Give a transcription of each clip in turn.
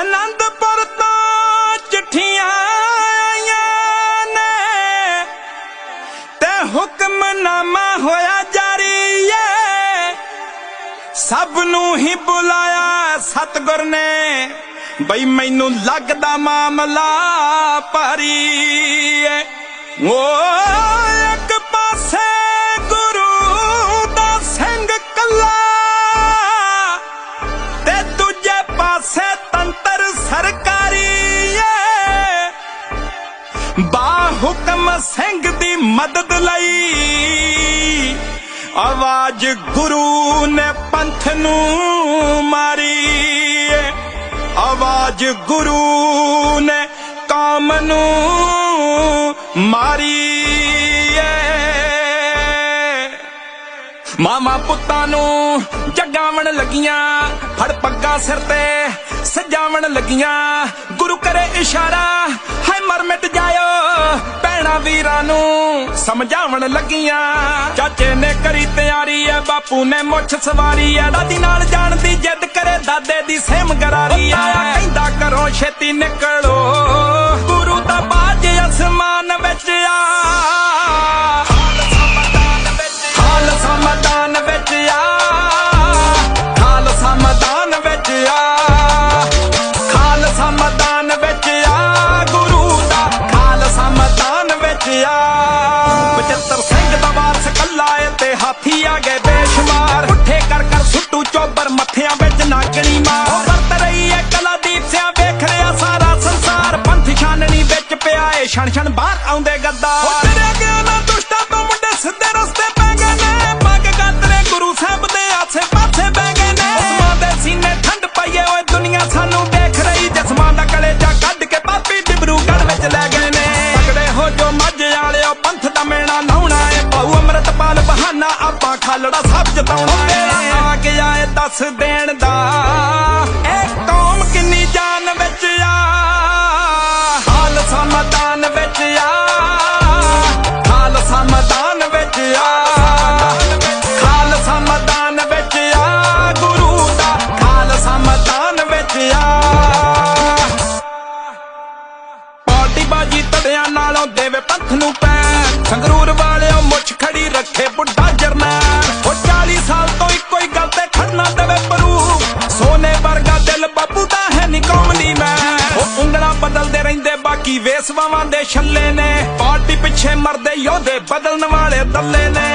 ਅਨੰਦਪੁਰ ਤੋਂ ਚਿੱਠੀਆਂ ਆਈਆਂ ਨੇ। ਤੇ ਹੁਕਮਨਾਮਾ ਹੋਇਆ ਜਾਰੀ ਏ। ਸਭ ਨੂੰ ਹੀ ਬੁਲਾਇਆ ਸਤਗੁਰ ਨੇ। ਬਈ ਮੈਨੂੰ ਲੱਗਦਾ ਮਾਮਲਾ ਭਾਰੀ ਏ। ਓ ਇੱਕ ਸਿੰਘ ਦੀ ਮਦਦ ਲਈ। ਆਵਾਜ਼ ਗੁਰੂ ਨੇ ਪੰਥ ਨੂੰ ਮਾਰੀ ਆਵਾਜ਼ ਗੁਰੂ ਨੇ ਕਾਮ ਨੂੰ ਮਾਰੀ ਮਾਮਾ ਪੁੱਤਾਂ ਨੂੰ ਜਗਾਵਣ ਲੱਗੀਆਂ, ਫੜ ਪੱਗਾ ਸਿਰ ਤੇ ਸਜਾਵਣ ਲੱਗੀਆਂ। ਗੁਰੂ ਕਰੇ ਇਸ਼ਾਰਾ ਹੈ ਮਰ ਮਿਟ ਜਾਇਓ ਭੈਣਾ ਵੀਰਾਂ ਨੂੰ ਸਮਝਾਵਣ ਲੱਗੀਆਂ। ਚਾਚੇ ਨੇ ਕਰੀ ਤਿਆਰੀ ਐ, ਬਾਪੂ ਨੇ ਮੁੱਛ ਸਵਾਰੀ ਐ। ਦਾਦੀ ਨਾਲ ਜਾਣ ਦੀ ਜਿੱਦ ਕਰੇ, ਦਾਦੇ ਦੀ ਸੇਮ ਗਰਾਰੀ ਐ। ਕਹਿੰਦਾ ਕਰੋ ਛੇਤੀ ਨਿਕਲੋ। ਕੱਲਾ ਹਾਥੀ ਆ ਗਏ ਬੇਸ਼ੁਮਾਰ। ਉੱਠੇ ਕਰ ਕਰ ਸੁੱਟੂ ਚੋਬਰ ਮੱਥਿਆਂ ਵਿੱਚ ਨਾਗਣੀ ਮਾਰ। ਉਹ ਵਰਤ ਰਹੀ ਏ ਕਲਾਦੀਪ ਸਿਆ, ਵੇਖ ਰਿਹਾ ਸਾਰਾ ਸੰਸਾਰ। ਪੰਥ ਛਾਨਣੀ ਵਿੱਚ ਪਿਆ ਏ, ਛਣ ਛਣ ਬਾਹਰ ਆਉਂਦੇ ਗੱਦਾਰ। ਜਤਾਉਣਾ ਏ ਆ ਗਿਆ ਏ ਦੱਸ ਦੇਣ ਦਾ। ਇਹ ਕੌਮ ਕਿੰਨੀ ਜਾਨ ਵਿੱਚ ਆ। ਖਾਲਸਾ ਮੈਦਾਨ ਵਿੱਚ ਆ। ਖਾਲਸਾ ਮੈਦਾਨ ਵਿੱਚ ਆ। ਖਾਲਸਾ ਮੈਦਾਨ ਵਿੱਚ ਆ। ਗੁਰੂ ਦਾ ਹਾਲ ਮੈਦਾਨ ਵਿੱਚ ਆ। ਪਾਰਟੀ ਬਾਜੀ ਤੜਿਆਂ ਨਾਲੋਂ ਦੇਵੇ ਪੰਥ ਨੂੰ ਪੈਰ ਸੰਗਰੂਰ ਵਾਲਿਓ ਮੁੱਛ ਖੜੀ ਰੱਖੇ ਬੁੱਢਾ ਜਰਨੈਲ। ਵਰਗਾ ਦਿਲ ਬਾਪੂ ਦਾ ਹੈ ਨੀ ਦੀ ਮੈਂ। ਉਹ ਉਂਗਲਾਂ ਬਦਲਦੇ ਰਹਿੰਦੇ, ਬਾਕੀ ਵੇਸਵਾਵਾਂ ਦੇ ਛੱਲੇ ਨੇ। ਪਾਰਟੀ ਪਿੱਛੇ ਮਰਦੇ, ਯੋਧੇ ਬਦਲਣ ਵਾਲੇ ਦੱਲੇ ਨੇ।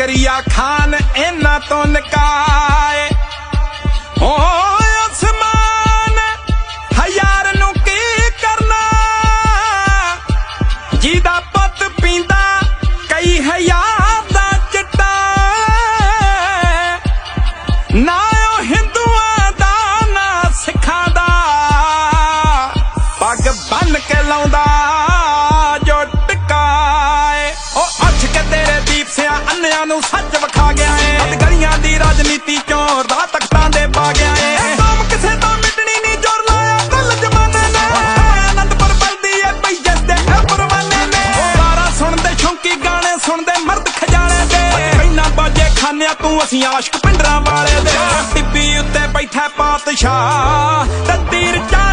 ਜ਼ਕਰੀਆ ਖਾਨ ਇਹਨਾਂ ਤੋਂ ਨਕਾਏ। ਓ ਨੂੰ ਸੱਚ ਵਿਖਾ ਗਿਆ ਏ। ਅਧ ਦੀ ਰਾਜਨੀਤੀ ਚੋਂ ਰਾਹ ਤਖਤਾਂ ਦੇ ਪਾ ਗਿਆ ਏ। ਇਹ ਕਿਸੇ ਤੋਂ ਮਿਟਣੀ ਨਹੀਂ ਜੋਰ ਲਾਇਆ ਕੁੱਲ ਜਮਾਨੇ ਨੇ। ਆਨੰਦਪੁਰ ਬਲਦੀ ਏ ਪਈ ਜਿਸ ਦੇ ਪਰਵਾਨੇ ਨੇ। ਸਾਰਾ ਸੁਣਦੇ ਸ਼ੌਂਕੀ ਗਾਣੇ, ਸੁਣਦੇ ਮਰਦ ਖਜ਼ਾਨੇ ਦੇ। ਪੈਨਾ ਬਾਜੇ ਖਾਨਿਆ ਤੂੰ ਅਸੀਂ ਆਸ਼ਕ ਪਿੰਡਰਾਂ ਵਾਲੇ ਦੇ। ਟਿੱਬੀ ਉੱਤੇ ਬੈਠਾ ਪਾਤਸ਼ਾਹ, ਤੇ ਤੀਰ ਚੱਲ